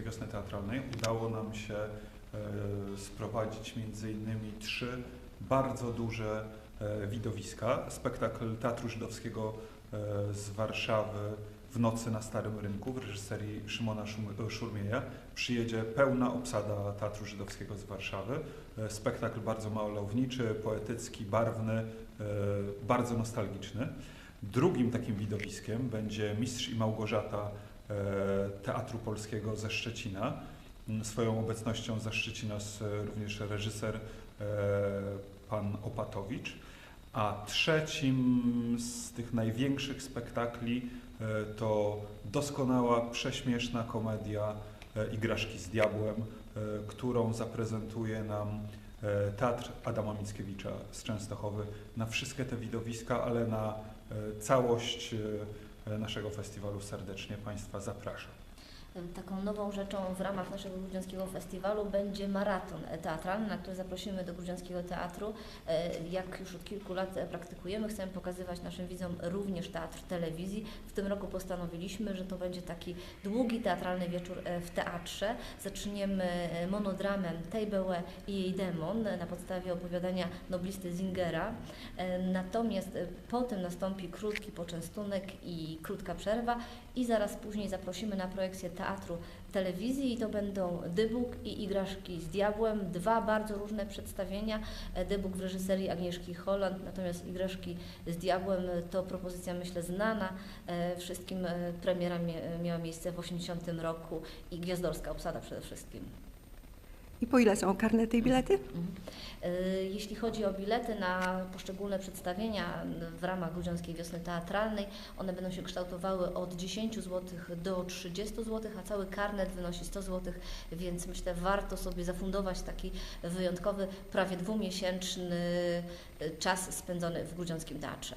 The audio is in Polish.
Wiosny Teatralnej udało nam się e, sprowadzić między innymi trzy bardzo duże e, widowiska. Spektakl Teatru Żydowskiego e, z Warszawy w nocy na Starym Rynku w reżyserii Szymona Szurmieja. Przyjedzie pełna obsada Teatru Żydowskiego z Warszawy. Spektakl bardzo malowniczy, poetycki, barwny, bardzo nostalgiczny. Drugim takim widowiskiem będzie Mistrz i Małgorzata Teatru Polskiego ze Szczecina. M, Swoją obecnością zaszczyci nas również reżyser e, pan Opatowicz. A trzecim z tych największych spektakli e, to doskonała, prześmieszna komedia e, Igraszki z Diabłem, którą zaprezentuje nam Teatr Adama Mickiewicza z Częstochowy. Na wszystkie te widowiska, ale na całość naszego festiwalu serdecznie Państwa zapraszam. Taką nową rzeczą w ramach naszego Grudziąckiego Festiwalu będzie maraton teatralny, na który zaprosimy do Grudziąckiego Teatru. E, Jak już od kilku lat praktykujemy, chcemy pokazywać naszym widzom również teatr telewizji. W tym roku postanowiliśmy, że to będzie taki długi teatralny wieczór e, w teatrze. Zaczniemy e, monodramem Tejbełę i jej demon na podstawie opowiadania noblisty Zingera. Natomiast potem nastąpi krótki poczęstunek i krótka przerwa i zaraz później zaprosimy na projekcję teatru telewizji i to będą Dybuk i Igraszki z Diabłem, dwa bardzo różne przedstawienia. E, Dybuk w reżyserii Agnieszki Holland, natomiast Igraszki z Diabłem to propozycja myślę znana e, wszystkim. E, Premiera mie- miała miejsce w 80 roku i gwiazdorska obsada przede wszystkim. I po ile są karnety i bilety? Y, Jeśli chodzi o bilety na poszczególne przedstawienia w ramach Grudziąckiej Wiosny Teatralnej, one będą się kształtowały od 10 zł do 30 zł, a cały karnet wynosi 100 zł, więc myślę warto sobie zafundować taki wyjątkowy, prawie dwumiesięczny y, czas spędzony w Grudziąckim Teatrze.